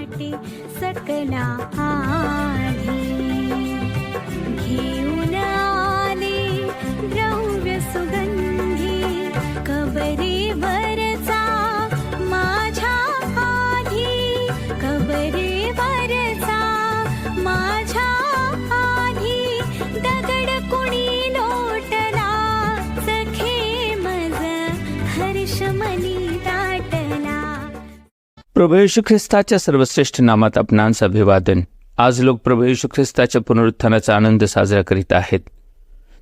वाटे सकला आधी प्रभू येशू ख्रिस्ताच्या सर्वश्रेष्ठ नामात आपणांचं अभिवादन. आज लोक प्रभू येशू ख्रिस्ताच्या पुनरुत्थानाचा आनंद साजरा करीत आहेत.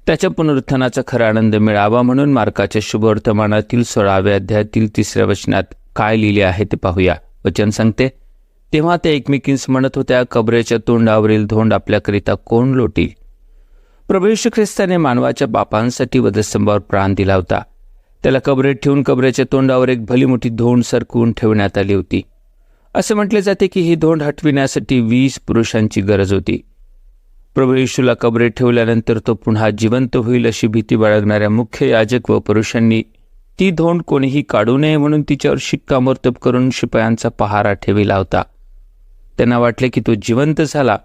त्याच्या पुनरुत्थानाचा खरा आनंद मिळावा म्हणून मार्काच्या शुभवर्तमानातील सोळाव्या अध्यायातील तिसऱ्या वचनात काय लिहिले आहे ते पाहूया. वचन सांगते तेव्हा त्या एकमेकींस म्हणत होत्या कबरेच्या तोंडावरील धोंड आपल्याकरिता कोण लोटील? प्रभू येशू ख्रिस्ताने मानवाच्या बापांसाठी वधस्तंभावर प्राण दिला होता. त्याला कबरेत ठेवून कबरेच्या तोंडावर एक भली मोठी धोंड सरकवून ठेवण्यात आली होती. असे म्हटले जाते की ही धोंड हटविण्यासाठी वीस पुरुषांची गरज होती. प्रभू येशूला कबरेत ठेवल्यानंतर तो पुन्हा जिवंत होईल अशी भीती बाळगणाऱ्या मुख्य याजक व पुरुषांनी ती धोंड कोणीही काढू नये म्हणून तिच्यावर शिक्कामोर्तब करून शिपायांचा पहारा ठेविला होता. त्यांना वाटले की तो जिवंत झाला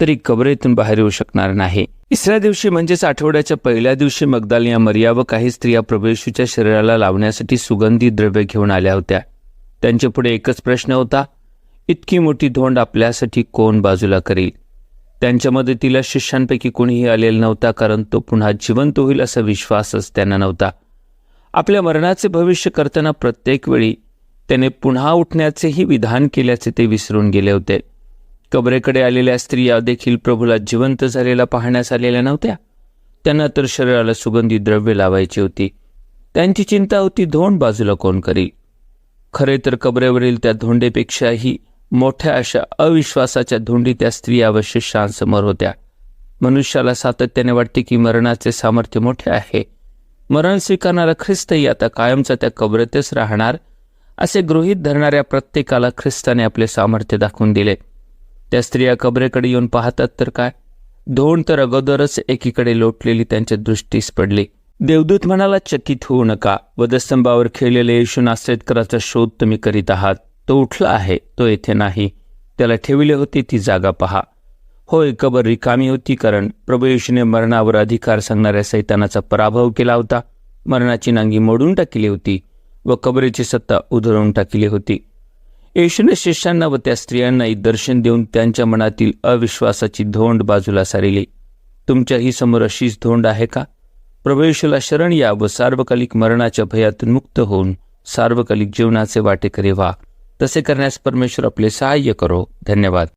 तरी कबरेतून बाहेर येऊ शकणार नाही. तिसऱ्या दिवशी म्हणजेच आठवड्याच्या पहिल्या दिवशी मगदालिया मरिया व काही स्त्रिया प्रभेशूच्या शरीराला लावण्यासाठी सुगंधी द्रव्य घेऊन आल्या होत्या. त्यांच्या पुढे एकच प्रश्न होता इतकी मोठी धोंड आपल्यासाठी कोण बाजूला करील? त्यांच्या मदतीला शिष्यांपैकी कोणीही आलेला नव्हता कारण तो पुन्हा जिवंत होईल असा विश्वासच त्यांना नव्हता. आपल्या मरणाचे भविष्य करताना प्रत्येक वेळी त्याने पुन्हा उठण्याचेही विधान केल्याचे ते विसरून गेले होते. कबरेकडे आलेल्या स्त्रिया देखील प्रभूला जिवंत झालेला पाहण्यास आलेल्या नव्हत्या. त्यांना तर शरीराला सुगंधी द्रव्य लावायची होती. त्यांची चिंता होती धोंड बाजूला कोण करील? खरे तर कबरेवरील त्या धोंडेपेक्षाही मोठ्या अशा अविश्वासाच्या धोंडी त्या स्त्रिया अवश्य शांसमोर होत्या. मनुष्याला सातत्याने वाटते की मरणाचे सामर्थ्य मोठे आहे. मरण स्वीकारणारा ख्रिस्तही आता कायमचा त्या कबरेतच राहणार असे गृहीत धरणाऱ्या प्रत्येकाला ख्रिस्ताने आपले सामर्थ्य दाखवून दिले. त्या स्त्रिया कबरेकडे येऊन पाहतात तर काय? धोंड तर अगोदरच एकीकडे लोटलेली त्यांच्या दृष्टीस पडली. देवदूत म्हणाला चकित होऊ नका. वधस्तंभावर खेळलेले येशू नास्रेतकराचा शोध तुम्ही करीत आहात. तो उठला आहे. तो येथे नाही. त्याला ठेवले होते. ती जागा पहा. होय कबर रिकामी होती कारण प्रभू येशूने मरणावर अधिकार सांगणाऱ्या सैतानाचा पराभव केला होता. मरणाची नांगी मोडून टाकली होती व कबरेची सत्ता उधळून टाकली होती. येशूने शिष्यांना व त्या स्त्रियांनाही दर्शन देऊन त्यांच्या मनातील अविश्वासाची धोंड बाजूला सारिली. तुमच्याही समोर अशीच धोंड आहे का? प्रभेशूला शरण या व सार्वकालिक मरणाच्या भयातून मुक्त होऊन सार्वकालिक जीवनाचे वाटेकरी व्हा. तसे करण्यास परमेश्वर आपले सहाय्य करो. धन्यवाद.